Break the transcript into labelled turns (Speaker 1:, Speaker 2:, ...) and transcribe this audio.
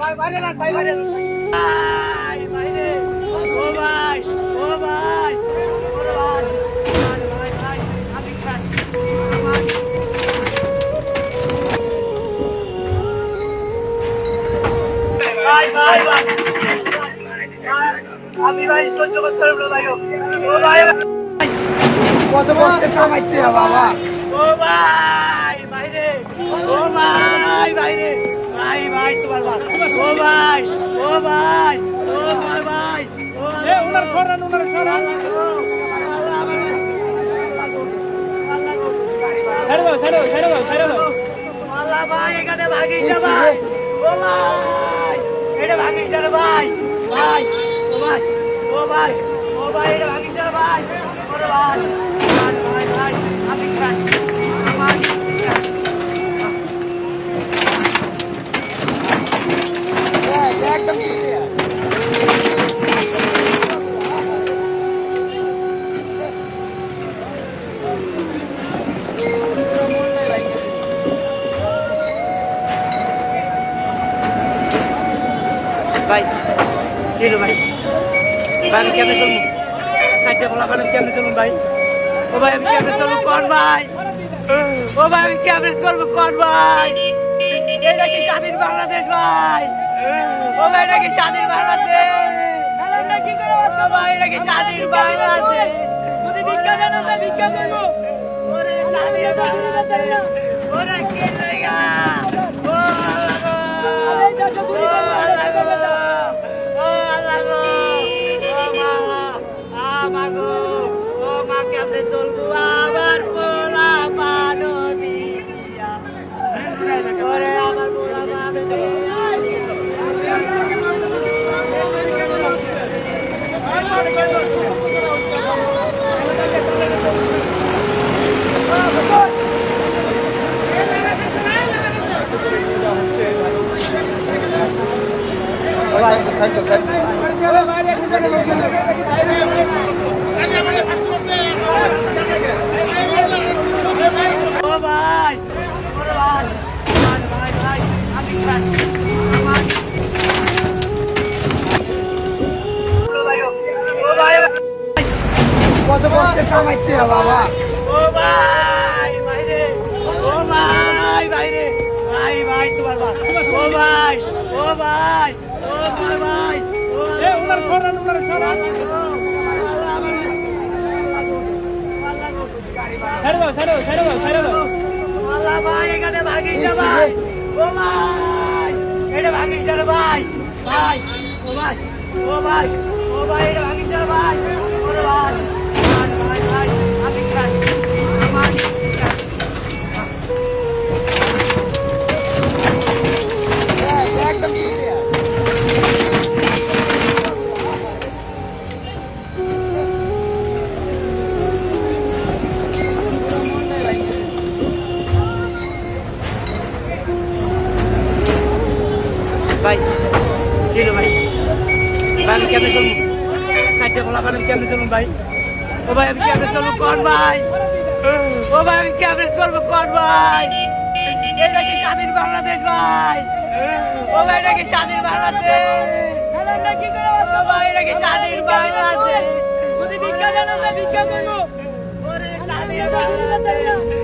Speaker 1: ভাই বাইরে না ভাই বাইরে ভাই বাইরে। ও ভাই ও ভাই ভাই ভাই ভাই ভাই আমি ভাই সহ্য করতে পারব না ভাই ও। ভাই
Speaker 2: কত কষ্টে কামাইতে বাবা।
Speaker 1: ও ভাই। ভাই ও ভাই ও ভাই ভাই
Speaker 2: এ উনার সরান উনার সরান ছেড়ে ছেড়ে ছেড়ে ছেড়ে
Speaker 1: আল্লাহ ভাই এখানে ভাগিস না ভাই। ও ভাই এটা ভাগিস না ভাই। ভাই ও ভাই ও ভাই ও ভাই এটা ভাগিস না ভাই। ভাই ভাই। ভাই। কি ভাই? ভাই আমি কেমনে চলবো? খাইতে বলা আমি কেমনে চলবো ভাই? ও ভাই আমি কেমনে চলবো? কোন ভাই। ও ভাই আমি কেমনে চলবো? কোন ভাই। এটা কি স্বাধীন বাংলাদেশ ভাই। ও ভাই এটা কি স্বাধীন বাংলাদেশ? ও ভাই এটা কি স্বাধীন বাংলাদেশ? ওরে স্বাধীন বাংলাদেশ। ওরে কি লাগা ভাই আমি খাই আমার ও ভাই ভাই
Speaker 2: কত কষ্টে বাবা
Speaker 1: ও ভাই ভাই বাইরে ভাই ভাই তোমার ভাই ও ভাই ও ভাই ও ভাই ভাই ও
Speaker 2: এ উনার সরান। উনার সরান ছেড়ে দাও ছেড়ে দাও ছেড়ে দাও ছেড়ে দাও।
Speaker 1: আল্লাহ ভাই এখানে ভাগিস না ভাই ও ভাই এটা ভাগিস না ভাই। ভাই ও ভাই ও ভাই ও ভাই এটা ভাগিস না ভাই। ওরে ভাই ভাই ভাই। ভাই কি ভাই ভাই? আমি কেমনে চলবো খাইতে বলা আমি কেমনে চলবো ভাই? ও ভাই আমি কেমনে চলবো কোন ভাই? ও ভাই আমি কেমনে চলবো কোন ভাই? এটা কি স্বাধীন বাংলাদেশ ভাই? ও ভাই এটা কি স্বাধীন বাংলাদেশ? ও ভাই এটা কি স্বাধীন বাংলাদেশ?
Speaker 2: যদি ভিক্ষা আমরা ভিক্ষা দেবো
Speaker 1: ওরে স্বাধীন বাংলাদেশ।